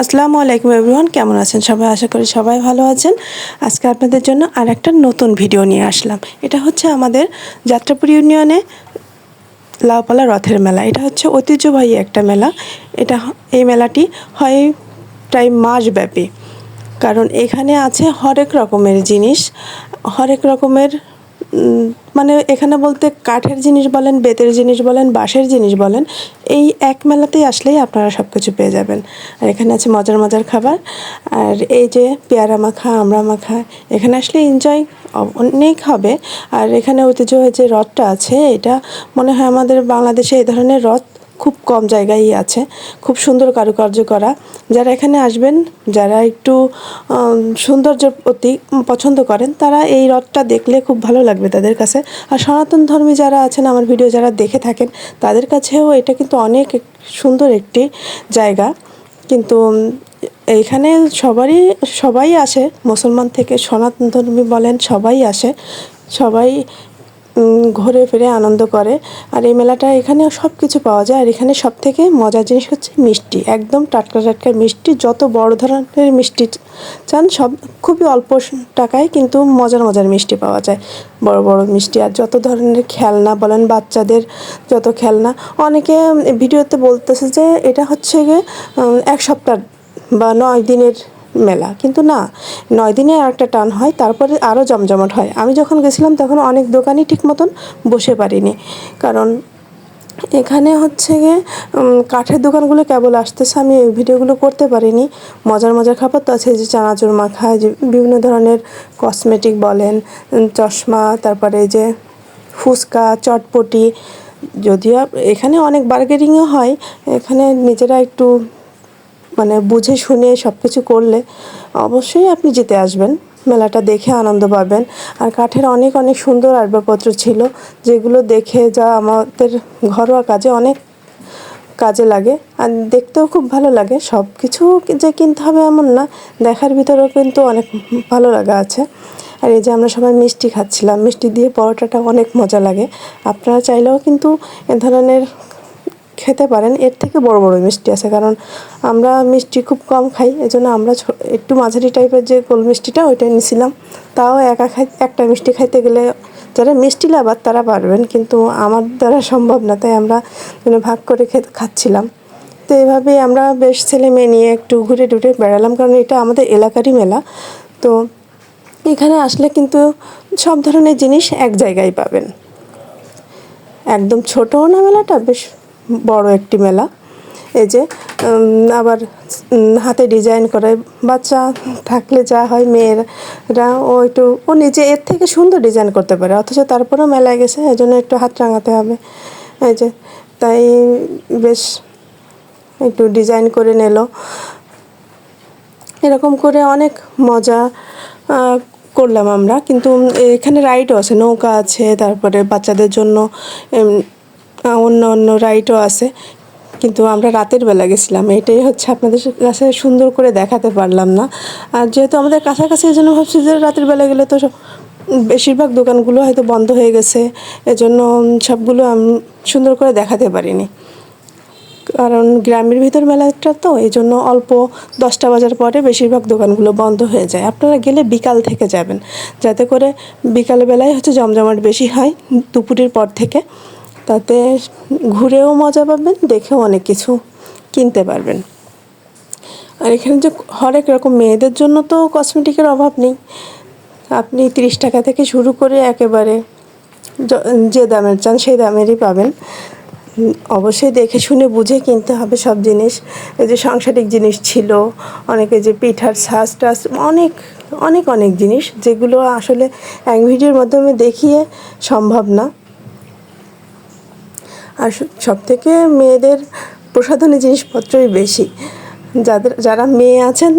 আসসালামু আলাইকুম এভরিওয়ান কেমন আছেন সবাই? আশা করি সবাই ভালো আছেন। আজকে আপনাদের জন্য আর একটা নতুন ভিডিও নিয়ে আসলাম। এটা হচ্ছে আমাদের যাত্রাপুর ইউনিয়নে লাউপালা রথের মেলা। এটা হচ্ছে ঐতিহ্যবাহী একটা মেলা। এটা এই মেলাটি হয় প্রায় মাসব্যাপী। কারণ এখানে আছে হরেক রকমের জিনিস, হরেক রকমের মানে এখানে বলতে কাঠের জিনিস বলেন, বেতের জিনিস বলেন, বাঁশের জিনিস বলেন, এই এক মেলাতেই আসলেই আপনারা সব কিছু পেয়ে যাবেন। আর এখানে আছে মজার মজার খাবার। আর এই যে পেয়ারা মাখা, আমড়া মাখা, এখানে আসলে এনজয় অনেক হবে। আর এখানে ঐতিহ্য যে রথটা আছে। এটা মনে হয় আমাদের বাংলাদেশে এই ধরনের রথ খুব কম জায়গায়ই আছে। খুব সুন্দর কারুকার্য করা। যারা এখানে আসবেন, যারা একটু সৌন্দর্যের প্রতি পছন্দ করেন, তারা এই রথটা দেখলে খুব ভালো লাগবে তাদের কাছে। আর সনাতন ধর্মী যারা আছেন, আমার ভিডিও যারা দেখে থাকেন, তাদের কাছেও এটা কিন্তু অনেক সুন্দর একটি জায়গা। কিন্তু এইখানে সবারই, সবাই আসে। মুসলমান থেকে সনাতন ধর্মী বলেন, সবাই আসে। সবাই ঘুরে ফিরে আনন্দ করে। আর এই মেলাটা এখানে সব কিছু পাওয়া যায়। আর এখানে সব থেকে মজার জিনিস হচ্ছে মিষ্টি। একদম টাটকা টাটকা মিষ্টি। যত বড় ধরনের মিষ্টি চান, সব খুবই অল্প টাকায় কিন্তু মজার মজার মিষ্টি পাওয়া যায়। বড় বড় মিষ্টি। আর যত ধরনের খেলনা বলেন, বাচ্চাদের যত খেলনা। অনেকে ভিডিওতে বলতেছে যে, এটা হচ্ছে গিয়ে এক সপ্তাহ বা নয় দিনের মেলা। কিন্তু না, নয় দিনে আর একটা টান হয়, তারপরে আরও জমজমাট হয়। আমি যখন গেছিলাম তখন অনেক দোকানই ঠিক মতন বসে পারিনি। কারণ এখানে হচ্ছে গিয়ে কাঠের দোকানগুলো কেবল আসতেছে, আমি এই ভিডিওগুলো করতে পারিনি। মজার মজার খাবার তো আছে যে চানাচুর মাখা যে বিভিন্ন ধরনের কসমেটিক বলেন চশমা, তারপরে যে ফুচকা, চটপটি। যদিও এখানে অনেক বার্গেনিংও হয়, এখানে নিজেরা একটু মানে বুঝে শুনে সব কিছু করলে অবশ্যই আপনি জিতে আসবেন। মেলাটা দেখে আনন্দ পাবেন। আর কাঠের অনেক অনেক সুন্দর আসবাবপত্র ছিল, যেগুলো দেখে যা আমাদের ঘরোয়া কাজে অনেক কাজে লাগে। আর দেখতেও খুব ভালো লাগে। সব কিছু যে কিনতে হবে এমন না, দেখার ভিতরেও কিন্তু অনেক ভালো লাগা আছে। আর এই যে আমরা সবাই মিষ্টি খাচ্ছিলাম, মিষ্টি দিয়ে পরোটাটা অনেক মজা লাগে। আপনারা চাইলেও কিন্তু এ ধরনের খেতে পারেন, এর থেকে বড় বড় মিষ্টি আছে। কারণ আমরা মিষ্টি খুব কম খাই, এজন্য আমরা একটু মাঝারি টাইপের যে গোল মিষ্টিটা, ওইটাই নিছিলাম। তাও একা খাই, একটা মিষ্টি খাইতে গেলে যারা মিষ্টি লাভার, তারা পারবেন, কিন্তু আমার দ্বারা সম্ভব না, তাই আমরা মানে ভাগ করে খেতে, খাচ্ছিলাম। তো এভাবেই আমরা বেশ ছেলে মেয়ে নিয়ে একটু ঘুরে টুরে বেড়ালাম, কারণ এটা আমাদের এলাকারই মেলা। তো এখানে আসলে কিন্তু সব ধরনের জিনিস এক জায়গায় পাবেন। একদম ছোটও না মেলাটা, বেশ বড় একটি মেলা। এই যে আবার হাতে ডিজাইন করে বাচ্চা থাকলে যা হয় মেয়েরা ও একটু, ও নিজে এর থেকে সুন্দর ডিজাইন করতে পারে, অথচ তারপরেও মেলায় গেছে এই জন্য একটু হাত রাঙাতে হবে। এই যে, তাই বেশ একটু ডিজাইন করে নিল। এরকম করে অনেক মজা করলাম আমরা, কিন্তু এখানে রাইডও আছে, নৌকা আছে, তারপরে বাচ্চাদের জন্য অন্য অন্য রাইডও আছে। কিন্তু আমরা রাতের বেলা গেছিলাম। এটাই হচ্ছে আপনাদের কাছে সুন্দর করে দেখাতে পারলাম না। আর যেহেতু আমাদের কাছাকাছি এই জন্য ভাবছি যে রাতের বেলা গেলে তো বেশিরভাগ দোকানগুলো হয়তো বন্ধ হয়ে গেছে। এজন্য সবগুলো আমি সুন্দর করে দেখাতে পারিনি। কারণ গ্রামের ভিতর মেলাটা তো এই জন্য অল্প দশটা বাজার পরে বেশিরভাগ দোকানগুলো বন্ধ হয়ে যায়। আপনারা গেলে বিকাল থেকে যাবেন। যাতে করে বিকালবেলায় হচ্ছে জমজমাট বেশি হয় দুপুরের পর থেকে। তাতে ঘুরেও মজা পাবেন, দেখেও অনেক কিছু কিনতে পারবেন। আর এখানে যে হরেক রকম মেয়েদের জন্য তো কসমেটিকের অভাব নেই। আপনি তিরিশ টাকা থেকে শুরু করে একেবারে যে দামের চান সেই দামেরই পাবেন। অবশ্যই দেখে শুনে বুঝে কিনতে হবে সব জিনিস। এই যে সাংসারিক জিনিস ছিল, অনেকে যে পিঠার ছাঁচ টাচ অনেক অনেক অনেক জিনিস যেগুলো আসলে এক ভিডিওর মাধ্যমে দেখিয়ে সম্ভব না। আর সব থেকে মেয়েদের প্রসাধনী জিনিসপত্রই বেশি। যাদের, যারা মেয়ে আছেন,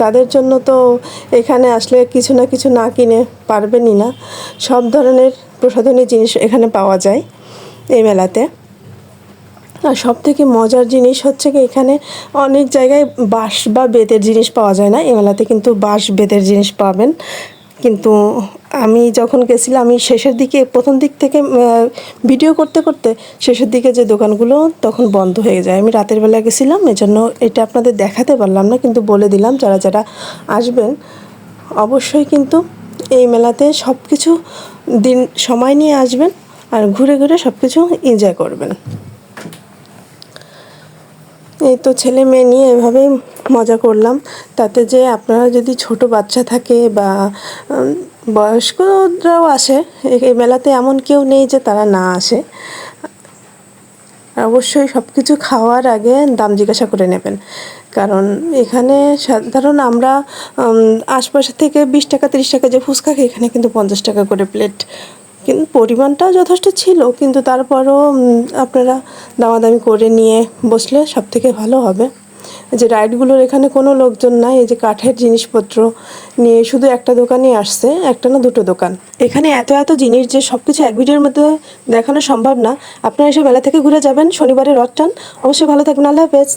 তাদের জন্য তো এখানে আসলে কিছু না কিছু না কিনে পারবেনই না। সব ধরনের প্রসাধনী জিনিস এখানে পাওয়া যায় এই মেলাতে। আর সব থেকে মজার জিনিস হচ্ছে কি, এখানে অনেক জায়গায় বাঁশ বা বেতের জিনিস পাওয়া যায় না। এই মেলাতে কিন্তু বাঁশ, বেতের জিনিস পাবেন। কিন্তু আমি যখন গেছিলাম, আমি শেষের দিকে, প্রথম দিক থেকে ভিডিও করতে করতে শেষের দিকে যে দোকানগুলো তখন বন্ধ হয়ে যায়। আমি রাতের বেলা গেছিলাম, এজন্য এটা আপনাদের দেখাতে পারলাম না, কিন্তু বলে দিলাম যারা যারা আসবেন, অবশ্যই কিন্তু এই মেলাতে সব কিছু দিন, সময় নিয়ে আসবেন আর ঘুরে ঘুরে সব কিছু এনজয় করবেন। এই তো ছেলে মেয়ে নিয়ে এভাবেই মজা করলাম। তাতে যে আপনারা যদি ছোট বাচ্চা থাকে বা বয়স্করাও আসে এই- মেলাতে এমন কেউ নেই যে তারা না আসে। অবশ্যই সব কিছু খাওয়ার আগে দাম জিজ্ঞাসা করে নেবেন। কারণ এখানে সাধারণ আমরা আশপাশ থেকে বিশ টাকা, তিরিশ টাকা যে ফুচকা খাই, এখানে কিন্তু পঞ্চাশ টাকা করে প্লেট। কিন্তু পরিমাণটাও যথেষ্ট ছিল, কিন্তু তারপরও আপনারা দামাদামি করে নিয়ে বসলে সব থেকে ভালো হবে। যে রাইডগুলোর এখানে কোনো লোকজন নাই, এই যে কাঠের জিনিসপত্র নিয়ে শুধু একটা দোকানই আসছে, একটা না দুটো দোকান। এখানে এত এত জিনিস যে সব কিছু এক ভিডিওর মধ্যে দেখানো সম্ভব না। আপনারা এসে বেলা থেকে ঘুরে যাবেন শনিবারে রথ টান। অবশ্যই ভালো থাকবেন, আল্লাহ হাফেজ।